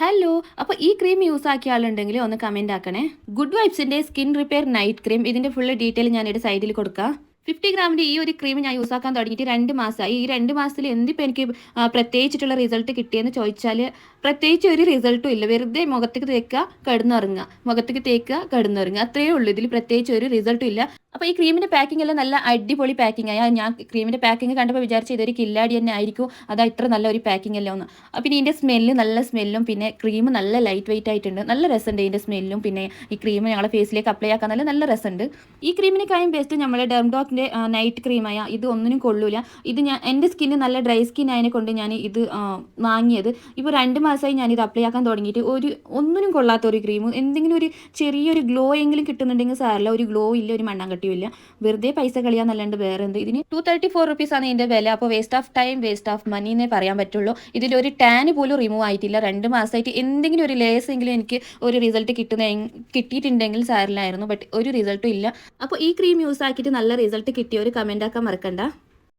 Hello അപ്പോൾ ഈ cream use ആക്കിയ ആളുണ്ടെങ്കിൽ ഒന്ന് കമന്റ് ആക്കണേ. ഗുഡ് വൈബ്സിന്റെ സ്കിൻ റിപ്പയർ നൈറ്റ് ക്രീം ഇതിന്റെ ഫുള്ള് ഡീറ്റെയിൽ ഞാനിവിടെ സൈഡിൽ കൊടുക്കാം. ഫിഫ്റ്റി ഗ്രാമിന്റെ ഈ ഒരു ക്രീം ഞാൻ യൂസ് ആക്കാൻ തുടങ്ങിയിട്ട് രണ്ട് മാസമായി. ഈ രണ്ട് മാസത്തിൽ എന്തിപ്പോൾ എനിക്ക് പ്രത്യേകിച്ചിട്ടുള്ള റിസൾട്ട് കിട്ടിയെന്ന് ചോദിച്ചാൽ പ്രത്യേകിച്ച് ഒരു റിസൾട്ടും ഇല്ല. വെറുതെ മുഖത്തേക്ക് തേക്കുക കിടന്നുറങ്ങുക. മുഖത്തേക്ക് തേക്കുക കിടന്നുറങ്ങുക. അത്രയേ ഉള്ളൂ. ഇതിൽ പ്രത്യേകിച്ച് ഒരു റിസൾട്ടും ഇല്ല. അപ്പോൾ ഈ ക്രീമിന്റെ പാക്കിംഗ് എല്ലാം നല്ല അടിപൊളി പാക്കിംഗ് ആയി. ഞാൻ ക്രീമിന്റെ പാക്കിംഗ് കണ്ടപ്പോൾ വിചാരിച്ചു ഇതൊരു കില്ലാടി തന്നെ ആയിരിക്കും. അതാ ഇത്ര നല്ല ഒരു പാക്കിംഗ് എല്ലാം ഒന്ന് പിന്നെ ഇതിന്റെ സ്മെല്ല് നല്ല സ്മെല്ലും പിന്നെ ക്രീം നല്ല ലൈറ്റ് വെയിറ്റ് ആയിട്ടുണ്ട്. നല്ല രസമുണ്ട് ഇതിന്റെ സ്മെല്ലും പിന്നെ ഈ ക്രീം ഞങ്ങളുടെ ഫേസിലേക്ക് അപ്ലൈ ആക്കാൻ നല്ല നല്ല രസമുണ്ട്. ഈ ക്രീമിനെക്കാളും ബെസ്റ്റ് നമ്മുടെ ഡെംഡോക്കിന്റെ നൈറ്റ് ക്രീമായ ഇത് ഒന്നിനും കൊള്ളൂല. ഇത് ഞാൻ എന്റെ സ്കിന്ന് നല്ല ഡ്രൈ സ്കിൻ ആയതിനെ കൊണ്ട് ഞാൻ ഇത് വാങ്ങിയത്. ഇപ്പോൾ രണ്ട് മാസമായി ഞാൻ ഇത് അപ്ലൈ ആക്കാൻ തുടങ്ങിയിട്ട് ഒരു ഒന്നിനും കൊള്ളാത്ത ഒരു ക്രീം എന്തെങ്കിലും ഒരു ചെറിയൊരു ഗ്ലോ എങ്കിലും കിട്ടുന്നുണ്ടെങ്കിൽ സാറില്ല ഒരു ഗ്ലോ ഇല്ല ഒരു മണ്ണാങ്കട്ടിയും ഇല്ല. വെറുതെ പൈസ കളിയാന്നല്ലാണ്ട് വേറെ എന്ത്? ഇതിന് ടു തേർട്ടി ഫോർ റുപ്പീസ് ആണ് ഇതിന്റെ വില. അപ്പോൾ waste of time waste of money എന്നേ പറയാൻ പറ്റുള്ളൂ. ഇതിലൊരു ടാന് പോലും റിമൂവ് ആയിട്ടില്ല. രണ്ട് മാസമായിട്ട് എന്തെങ്കിലും ഒരു ലേസ് എങ്കിലും എനിക്ക് ഒരു റിസൾട്ട് കിട്ടുന്ന കിട്ടിയിട്ടുണ്ടെങ്കിൽ സാറിലായിരുന്നു ബട്ട് ഒരു റിസൾട്ടും ഇല്ല. അപ്പോൾ ഈ ക്രീം യൂസ് ആക്കിയിട്ട് നല്ല റിസൾട്ട് കിട്ടിയ ഒരു കമന്റ് ആക്കാൻ മറക്കണ്ട.